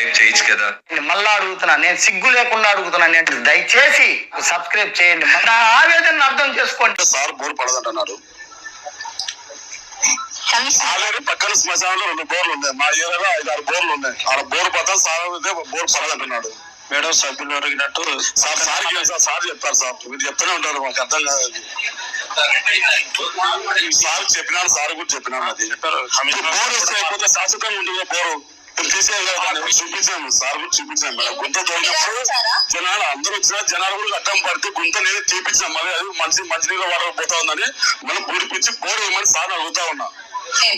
Subscribe చేయొచ్చు కదా? మళ్ళా అడుగుతున్నా నేను సిగ్గు లేకుండా అడుగుతున్నా నేను దయచేసి సబ్స్క్రైబ్ చేయండి. నా ఆవేదన అర్థం చేసుకోండి. సార్ బోర్ పడదంటున్నాడు కమిషనర్ ఆల్రెడీ పక్కన శ్మశానంలో రెండు బోర్లు ఉన్నాయి. మా ఏరియాలో ఐదు ఆరు బోర్లు ఉన్నాయి. ఆడ బోర్ పడతా సార్ బోర్ పడదంటున్నాడు. మేడం సభ్యులు అడిగినట్టు సార్ సార్ సార్ సార్ చెప్తారు సార్. మీరు చెప్తూనే ఉంటారు మాకు అర్థం కాదు. అది. సార్ చెప్పినాడు సార్ కూడా చెప్పినాడు అది. బోర్ వస్తే శాశ్వతంగా ఉంటుంది బోరు? చూపించాము సార్ కూడా చూపించాము మేడం. గుంత తోలినప్పుడు? జనాలు అందరూ వచ్చినా జనాలు కూడా అడ్డం పడితే గుంత అనేది తీపించాం మళ్ళీ అది మంచి మంచినీళ్ళ వాటర్ పోతా ఉందని మనం పూడిపించి బోర్ వేయమని సార్ అడుగుతా ఉన్నా.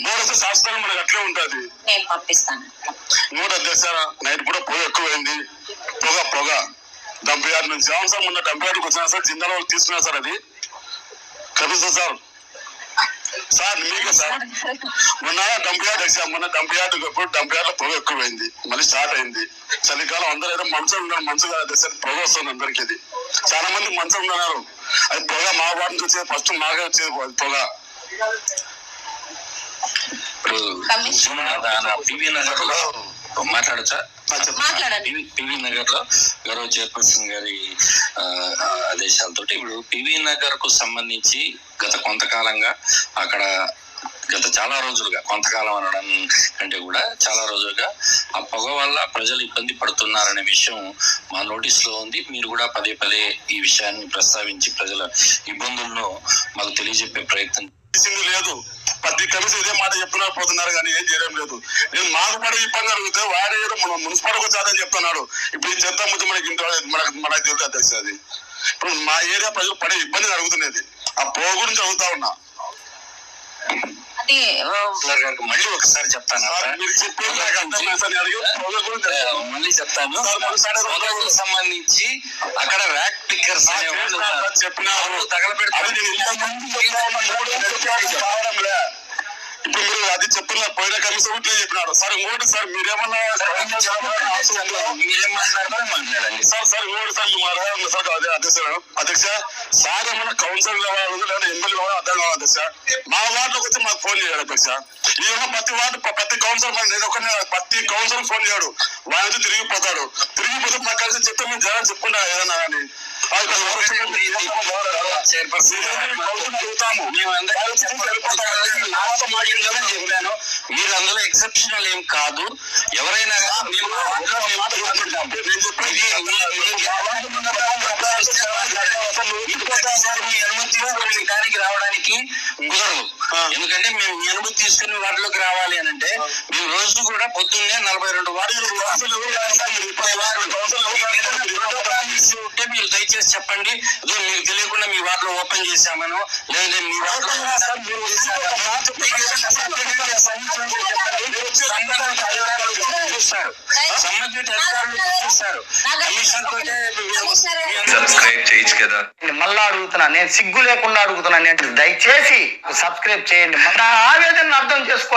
బోర్ వస్తే శాశ్వతంగా మనకి అట్లే ఉంటుంది. నేను పంపిస్తాను. అధ్యక్ష నైట్ కూడా పొగ ఎక్కువైంది. పొగ పొగ. డెబ్బై ఆరు నుంచి. అవును సార్ మొన్న డెబ్బై ఆరుకి వచ్చినా సార్ జిందాలో తీసుకున్నా సార్ అది. Commission sir. సార్ మీకే సార్. మొన్న ఆరు అధ్యక్ష మొన్న అప్పుడు డెబ్బై ఆరులో పొగ ఎక్కువైంది. మళ్ళీ స్టార్ట్ అయింది. చలికాలం అందరూ ఏదో మంచం ఉన్నారు మంచం కాదు అధ్యక్ష పొగ వస్తుంది అందరికి అది చాలా మంది మంచం ఉన్నారు. అది పొగ మా వాటి నుంచి వచ్చేది ఫస్ట్ మాకే వచ్చేది పొగ ఇప్పుడు మాట్లాడచ్చా? పివి- పివి నగర్లో గౌరవ చైర్పర్సన్ గారి ఆదేశాలతో ఇప్పుడు పివి నగర్కు సంబంధించి గత కొంతకాలంగా అక్కడ గత చాలా రోజులుగా కొంతకాలం అనడం కంటే కూడా చాలా రోజులుగా ఆ పొగ వల్ల ప్రజలు ఇబ్బంది పడుతున్నారనే విషయం మా నోటీస్లో ఉంది. మీరు కూడా పదే పదే ఈ విషయాన్ని ప్రస్తావించి ప్రజల ఇబ్బందులను మాకు తెలియజెప్పే ప్రయత్నం లేదు. ప్రతి కమిషన్ ఇదే మాట చెప్తున్నా పోతున్నారు కానీ ఏం చేయడం లేదు. నేను మాకు పడే ఇబ్బంది అడిగితే వాడే ఏదో మన మున్సిపాలిటీ వచ్చాదని చెప్తున్నాడు. ఇప్పుడు ఈ చెత్త ముందు మనకి ఇంట్లో మనకు మనకు తెలుసు అధ్యక్ష అది. ఇప్పుడు మా ఏరియా ప్రజలు పడే ఇబ్బంది అడుగుతున్నది ఆ పో గురించి అడుగుతా ఉన్నా. మళ్ళీ ఒకసారి చెప్తాను. మళ్ళీ చెప్తాను. సంబంధించి అక్కడ ర్యాక్ పిక్కర్స్. వాళ్ళు తగలబెడతారు. ఇప్పుడు మీరు అది చెప్తున్న పోయిన కమిషన్ ఉంటే చెప్పినాడు. సార్ ఇంకోటి సార్ మీరేమన్నా అవసరం ఉందా? మీరేం మాట్లాడతారో మాట్లాడండి సార్ సార్ ఇంకోటి సార్ అడగాలి సార్ అదే అధ్యక్ష. అధ్యక్ష సార్ ఏమన్నా కౌన్సిలర్ కావాలి లేదా ఎమ్మెల్యే కావాలి అర్థం కావాలి అధ్యక్ష? మా వార్డులోకి వచ్చి మాకు ఫోన్ చేయాలి అధ్యక్ష. ఈ యొక్క ప్రతి వార్డు ప్రతి కౌన్సిలర్ మరి నేను ఒకనే ప్రతి కౌన్సిలర్ ఫోన్ చేయడు. వాడి నుంచి తిరిగిపోతాడు తిరిగిపోతే మాకు కలిసి చెప్తే మేము జనాలు చెప్పుకుంటా ఏదన్నా కానీ. వరకు చైర్పర్సన్ కౌన్సిలర్ అడుగుతాము? మేమందరం చెప్పాను చెప్పాను మీరు అందులో ఎక్సెప్షనల్ ఏం కాదు ఎవరైనా మేము అనుమతి దానికి రావడానికి కుదరదు ఎందుకంటే మేము మీ అనుమతి తీసుకుని వాటిలోకి రావాలి అని అంటే మేము రోజు కూడా పొద్దున్నే నలభై రెండు వార్డులు దయచేసి చెప్పండి మీకు తెలియకుండా మీ వాటిలో ఓపెన్ చేశామను లేదా మీ వాటిలో మళ్ళా అడుగుతున్నా నేను సిగ్గు లేకుండా అడుగుతున్నా నేను దయచేసి సబ్స్క్రైబ్ చేయండి నా ఆవేదన అర్థం చేసుకోండి